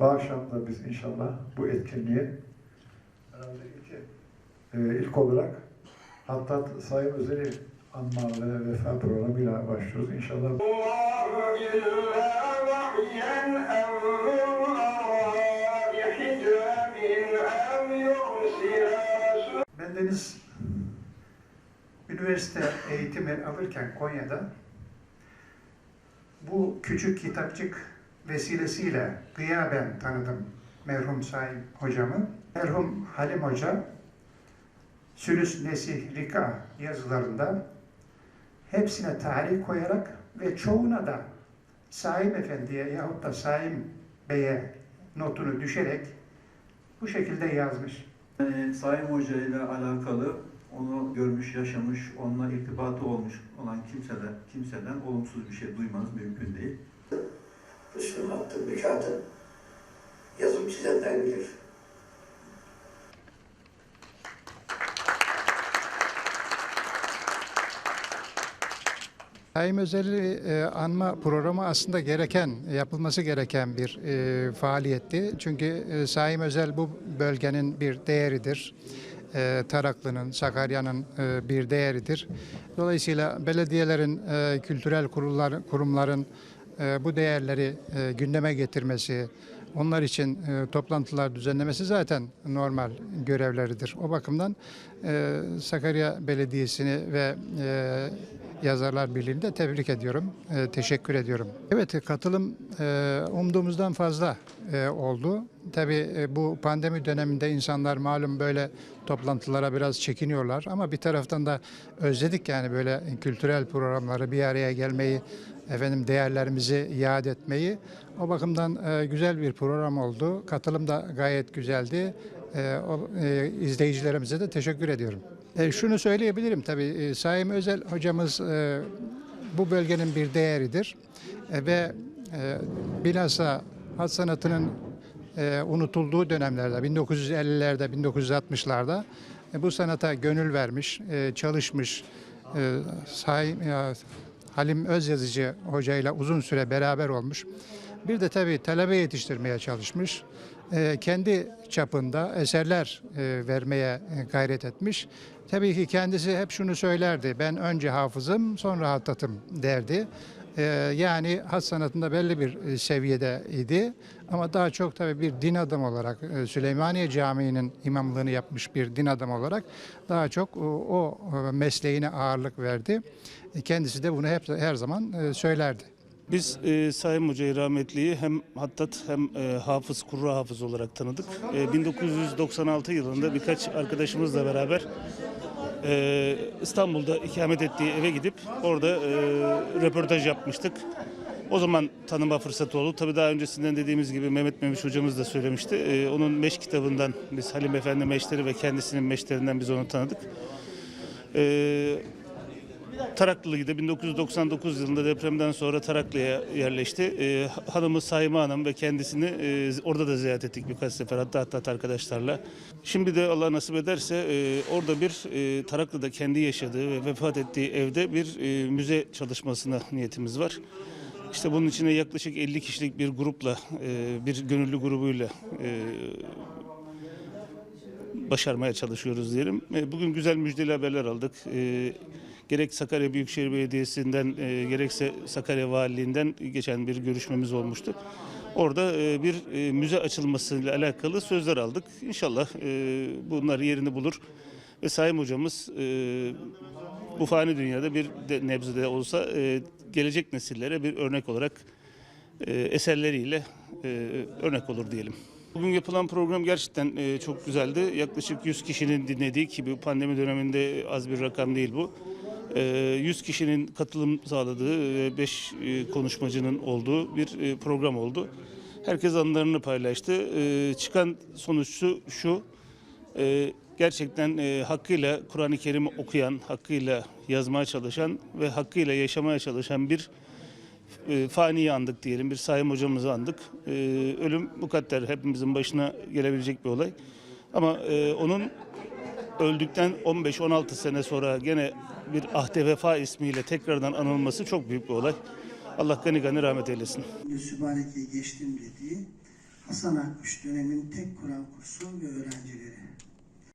Bağışam'da biz inşallah bu etkinliği herhalde iki, e, ilk olarak Hattat Sayın Özel'i anma ve vefa programıyla başlıyoruz inşallah. Bendeniz üniversite eğitimi alırken Konya'da bu küçük kitapçık vesilesiyle gıyaben tanıdım merhum Saim hocamı. Merhum Halim Hoca Sülüs Nesih Rika yazılarında hepsine tarih koyarak ve çoğuna da Saim Efendi'ye yahut da Saim Bey'e notunu düşerek bu şekilde yazmış. Yani Sayın Hoca ile alakalı onu görmüş, yaşamış, onunla irtibatı olmuş olan kimseden, kimseden olumsuz bir şey duymanız mümkün değil. Hattı bir kağıdı yazım çizenden bilir. Daim Özel'i e, anma programı aslında gereken, yapılması gereken bir e, faaliyetti. Çünkü e, Saim Özel bu bölgenin bir değeridir. E, Taraklı'nın, Sakarya'nın e, bir değeridir. Dolayısıyla belediyelerin, e, kültürel kurullar, kurumların bu değerleri e, gündeme getirmesi, onlar için e, toplantılar düzenlemesi zaten normal görevleridir. O bakımdan e, Sakarya Belediyesi'ni ve e, Yazarlar Birliği'ni de tebrik ediyorum, e, teşekkür ediyorum. Evet katılım e, umduğumuzdan fazla e, oldu. Tabii e, bu pandemi döneminde insanlar malum böyle toplantılara biraz çekiniyorlar ama bir taraftan da özledik yani böyle kültürel programları bir araya gelmeyi, efendim değerlerimizi iade etmeyi. O bakımdan e, güzel bir program oldu. Katılım da gayet güzeldi. E, o, e, izleyicilerimize de teşekkür ediyorum. E, şunu söyleyebilirim tabii e, Saim Özel hocamız e, bu bölgenin bir değeridir E, ve e, bilhassa hat sanatının e, unutulduğu dönemlerde 1950'lerde 1960'larda e, bu sanata gönül vermiş, e, çalışmış. E, Saim, e, Halim Özyazıcı hocayla uzun süre beraber olmuş. Bir de tabii talebe yetiştirmeye çalışmış. Ee, kendi çapında eserler e, vermeye e, gayret etmiş. Tabii ki kendisi hep şunu söylerdi. Ben önce hafızım sonra hattatım derdi. Ee, yani hat sanatında belli bir e, seviyede idi. Ama daha çok tabii bir din adamı olarak e, Süleymaniye Camii'nin imamlığını yapmış bir din adamı olarak daha çok o, e, mesleğine ağırlık verdi. E, Kendisi de bunu hep her zaman e, söylerdi. Biz e, Sayın Hoca'yı rahmetliyi hem hattat hem e, hafız, kurra hafız olarak tanıdık. E, 1996 yılında birkaç arkadaşımızla beraber e, İstanbul'da ikamet ettiği eve gidip orada e, röportaj yapmıştık. O zaman tanıma fırsatı oldu. Tabii daha öncesinden dediğimiz gibi Mehmet Memiş hocamız da söylemişti. E, onun meş kitabından biz Halim Efendi meşleri ve kendisinin meşlerinden biz onu tanıdık. E, Taraklıydı. 1999 yılında depremden sonra Taraklı'ya yerleşti. Ee, hanımı Sayma Hanım ve kendisini e, orada da ziyaret ettik birkaç sefer hatta hatta arkadaşlarla. Şimdi de Allah nasip ederse e, orada bir e, Taraklı'da kendi yaşadığı ve vefat ettiği evde bir e, müze çalışmasına niyetimiz var. İşte bunun içine yaklaşık 50 kişilik bir grupla, e, bir gönüllü grubuyla e, başarmaya çalışıyoruz diyelim. E, Bugün güzel müjdeli haberler aldık. Gerek Sakarya Büyükşehir Belediyesi'nden e, gerekse Sakarya Valiliğinden geçen bir görüşmemiz olmuştu. Orada e, bir e, müze açılmasıyla alakalı sözler aldık. İnşallah e, bunlar yerini bulur. Ve Sayın Hocamız e, bu fani dünyada bir de, olsa gelecek nesillere bir örnek olarak eserleriyle örnek olur diyelim. Bugün yapılan program gerçekten çok güzeldi. Yaklaşık 100 kişinin dinlediği ki bu pandemi döneminde az bir rakam değil bu. E, 100 kişinin katılım sağladığı ve 5 konuşmacının olduğu bir e, program oldu. Herkes anılarını paylaştı. E, çıkan sonuç şu, e, gerçekten e, hakkıyla Kur'an-ı Kerim'i okuyan, hakkıyla yazmaya çalışan ve hakkıyla yaşamaya çalışan bir e, faniyi andık diyelim, bir Sayım hocamızı andık. E, ölüm mukadder, hepimizin başına gelebilecek bir olay. Ama e, onun öldükten 15-16 sene sonra gene bir ahde vefa ismiyle tekrardan anılması çok büyük bir olay. Allah gani gani rahmet eylesin. Sübhaneke'yi geçtim dediği Hasan Akkuş dönemin tek Kur'an kursu ve öğrenci